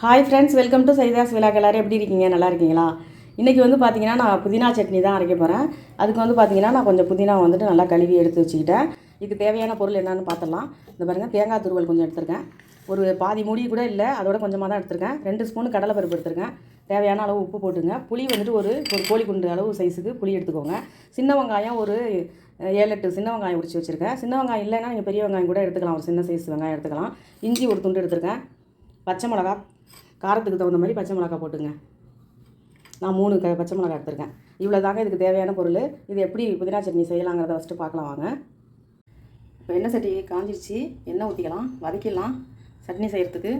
Hi friends welcome to சைதாஸ் விழாக் எல்லாரும் எப்படி இருக்கீங்க? நல்லா இருக்கீங்களா? இன்றைக்கி வந்து பார்த்தீங்கன்னா நான் புதினா சட்னி தான் அரைக்க போகிறேன் அதுக்கு வந்து பார்த்திங்கன்னா நான் கொஞ்சம் புதினா வந்துட்டு நல்லா கழுவி எடுத்து வச்சுக்கிட்டேன். இதுக்கு தேவையான பொருள் என்னென்னு பார்த்துடலாம் இந்த பாருங்கள் தேங்காய் துருவல் கொஞ்சம் எடுத்திருக்கேன். ஒரு பாதி மூடி கூட இல்லை அதோட கொஞ்சமாக தான் எடுத்திருக்கேன். ரெண்டு ஸ்பூன் கடலைப்பருப்பு எடுத்திருக்கேன். தேவையான அளவு உப்பு போட்டுங்க. புளி வந்துட்டு ஒரு ஒரு கோழி குண்டு அளவு சைஸுக்கு புளி எடுத்துக்கோங்க. சின்ன வெங்காயம் ஒரு ஏழு எட்டு சின்ன வெங்காயம் உரிச்சு வச்சுருக்கேன். சின்ன வெங்காயம் இல்லைன்னா நீங்கள் பெரிய வெங்காயம் கூட எடுத்துக்கலாம். ஒரு சின்ன சைஸ் வெங்காயம் எடுத்துக்கலாம். இஞ்சி ஒரு துண்டு எடுத்திருக்கேன். பச்சை மிளகா காரத்துக்கு தகுந்த மாதிரி பச்சை மிளகா போட்டுங்க. நான் மூணு க பச்சை மிளகா எடுத்திருக்கேன். இவ்வளோ தாங்க இதுக்கு தேவையான பொருள். இது எப்படி புதினா சட்னி செய்யலாங்கிறத ஃபஸ்ட்டு பார்க்கலாம் வாங்க. இப்போ எண்ணெய் சட்டி காஞ்சிருச்சு. எண்ணெய் ஊற்றிக்கலாம் வதக்கிடலாம். சட்னி செய்கிறதுக்கு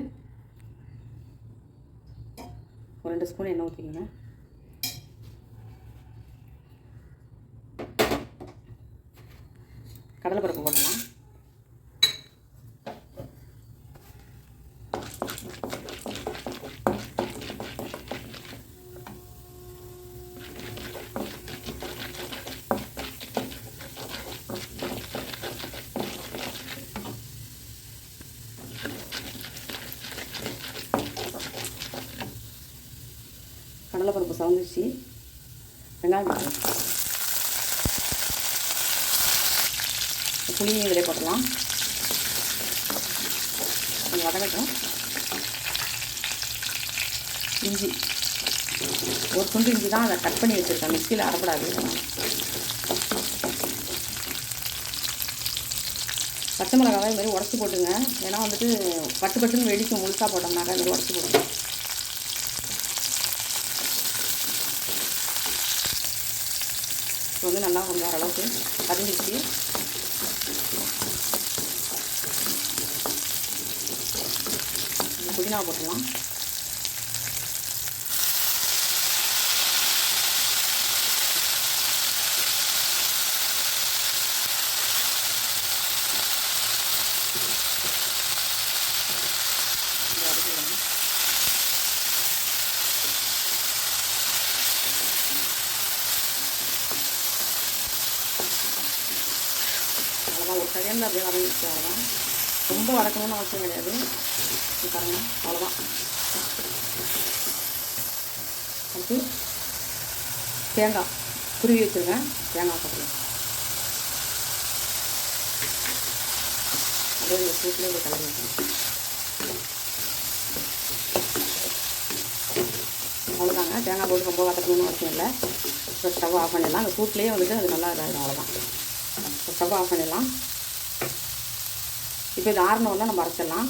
ஒரு ரெண்டு ஸ்பூன் எண்ணெய் ஊற்றிக்கோங்க கடலைப்பருப்பு போடலாம் கடலைப்பருப்பு சவந்துருச்சு. வெங்காயம் போட்டுக்கலாம் புளியும் இதிலே போட்டலாம் கொஞ்சம் வதங்கட்டும் இஞ்சி. ஒரு துண்டு இஞ்சி தான் அதை கட் பண்ணி வச்சுருக்கேன். மிக்சியில் அரைப்படாது. பச்சை மிளகாவை இது மாதிரி உடச்சி போட்டுங்க. ஏன்னா வந்துட்டு பட்டு பட்டுன்னு வெடிக்கும். முழுசாக போட்டோம்னாக்கா இது மாதிரி உடச்சி போடுங்க இப்போ வந்து நல்லா கொஞ்சம் ஓரளவுக்கு பதிஞ்சிச்சு புதினா போட்டுடலாம் இதை வதக்கிடலாம். அவ்வளோதான் ஒரு செகண்ட் அப்படியே வதங்கிடுச்சு அவ்வளோதான். ரொம்ப வதக்கணும்னு அவசியம் கிடையாது. பாருங்கள் அவ்வளோதான். அடுத்து தேங்காய். துருவி வச்சுருக்கேன். தேங்காய் போட்டுருங்க அப்படியே இந்த சூட்லேயே இதை கலந்து வைக்கணும் அவ்வளோதாங்க. தேங்காய் போட்டு ரொம்ப வதக்கணும்னு அவசியம் இல்லை. இப்போ ஸ்டவ் ஆஃப் பண்ணிடலாம். அந்த சூட்லேயே வந்துட்டு அது நல்லா இதாகிடும் அவ்வளோதான். ஸ்டவ் ஆஃப் பண்ணிடலாம். இப்போ இது ஆறினோடனே நம்ம அரைச்சிடலாம்.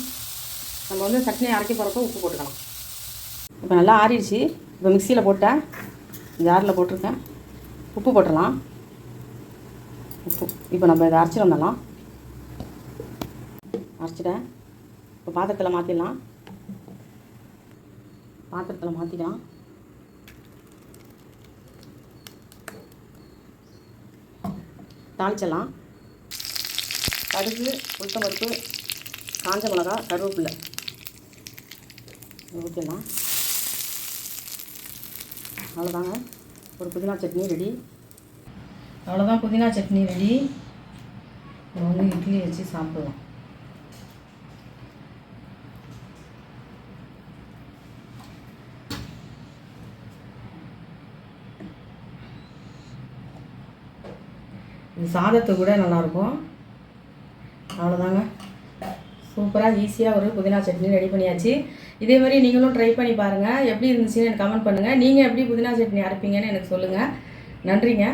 நம்ம வந்து சட்னி அரைக்க போகிறப்ப உப்பு போட்டுக்கலாம். இப்போ நல்லா ஆறிடுச்சு. இப்போ மிக்சியில் போட்டேன். ஜாரில் போட்டிருக்கேன். உப்பு போட்டுடலாம். உப்பு. இப்போ நம்ம இதை அரைச்சிட்டு வந்துடலாம். அரைச்சிட்டேன். இப்போ பாத்திரத்தில் மாற்றிடலாம் பாத்திரத்தில் மாற்றிக்கலாம் தாளிச்சிடலாம். கடுகு உளுத்தம் பருப்பு காஞ்ச மிளகா கருவேப்பில்லை. ஊற்றிடலாம் அவ்வளோதாங்க. ஒரு புதினா சட்னி ரெடி. அவ்வளோதான் புதினா சட்னி ரெடி. ஒன்று வந்து இட்லி வச்சு சாப்பிடுவோம் இது சாதத்துக்கு கூட நல்லாயிருக்கும். அவ்வளோதாங்க. சூப்பராக ஈஸியாக ஒரு புதினா சட்னி ரெடி பண்ணியாச்சு. இதே மாதிரி நீங்களும் ட்ரை பண்ணி பாருங்கள் எப்படி இருந்துச்சுன்னு எனக்கு கமெண்ட் பண்ணுங்கள் நீங்கள் எப்படி புதினா சட்னி அரைப்பீங்கன்னு எனக்கு சொல்லுங்கள் நன்றிங்க.